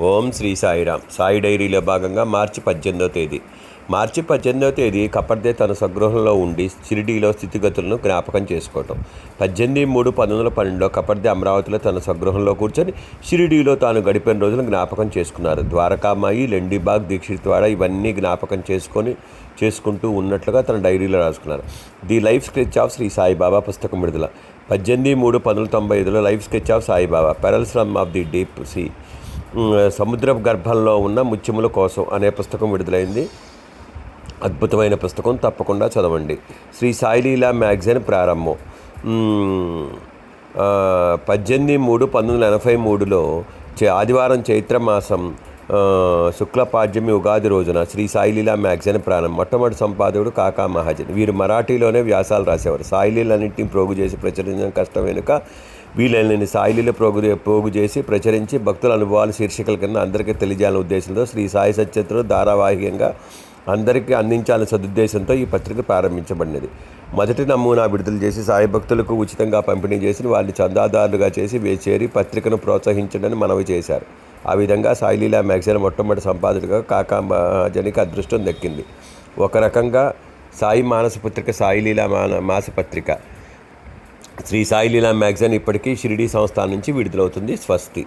ఓం శ్రీ సాయిరామ్. సాయి డైరీలో భాగంగా మార్చి పద్దెనిమిదో తేదీ. మార్చి పద్దెనిమిదో తేదీ కపర్దే తన స్వగృహంలో ఉండి షిరిడీలో స్థితిగతులను జ్ఞాపకం చేసుకోవటం. పద్దెనిమిది మూడు పంతొమ్మిది వందల పన్నెండులో కపర్దే అమరావతిలో తన స్వగృహంలో కూర్చొని షిరిడీలో తాను గడిపిన రోజులు జ్ఞాపకం చేసుకున్నారు. ద్వారకామాయి లెండిబాగ్ ద్వారా ఇవన్నీ జ్ఞాపకం చేసుకొని చేసుకుంటూ ఉన్నట్లుగా తన డైరీలో రాసుకున్నారు. The life sketch of Shri Saibaba పుస్తకం విడుదల. పద్దెనిమిది మూడు పంతొమ్మిది తొంభై ఐదులో life sketch of Saibaba pearls from of the deep sea. సముద్ర గర్భంలో ఉన్న ముత్యముల కోసం అనే పుస్తకం విడుదలైంది. అద్భుతమైన పుస్తకం తప్పకుండా చదవండి. శ్రీ సాయిలీలా మ్యాగజైన్ ప్రారంభం. పద్దెనిమిది మూడు పంతొమ్మిది వందల ఎనభై మూడులో చే- ఆదివారం చైత్రమాసం శుక్లపాడ్యమి ఉగాది రోజున శ్రీ సాయిలీలా మ్యాగజైన్ ప్రారంభం. మొట్టమొదటి సంపాదకుడు కాకా మహాజన్. వీరు మరాఠీలోనే వ్యాసాలు రాసేవారు. సాయిలీలన్నింటినీ ప్రోగు చేసి ప్రచురించడం కష్టం వెనుక వీలైనన్ని సాయిలీల ప్రోగు పోగు చేసి ప్రచురించి భక్తుల అనుభవాలు శీర్షికల కింద అందరికీ తెలియజేయాలనే ఉద్దేశంతో శ్రీ సాయి సత్యతను ధారావాహికంగా అందరికీ అందించాలనే సదుద్దేశంతో ఈ పత్రిక ప్రారంభించబడినది. మొదటి నమూనా విడుదల చేసి సాయి భక్తులకు ఉచితంగా పంపిణీ చేసి వారిని చందాదారులుగా చేసి చేరి పత్రికను ప్రోత్సహించడని మనవి చేశారు. ఆ విధంగా సాయిలీలా మ్యాగజైన్ మొట్టమొదటి సంపాదకుడిగా కాకా మహాజనికి అదృష్టం దక్కింది. ఒక రకంగా సాయి మానస పత్రిక సాయిలీలా మాన మాసపత్రిక శ్రీ సాయిలీలా మ్యాగజైన్ ఇప్పటికీ షిరిడీ సంస్థ నుంచి విడుదలవుతుంది. స్వస్తి.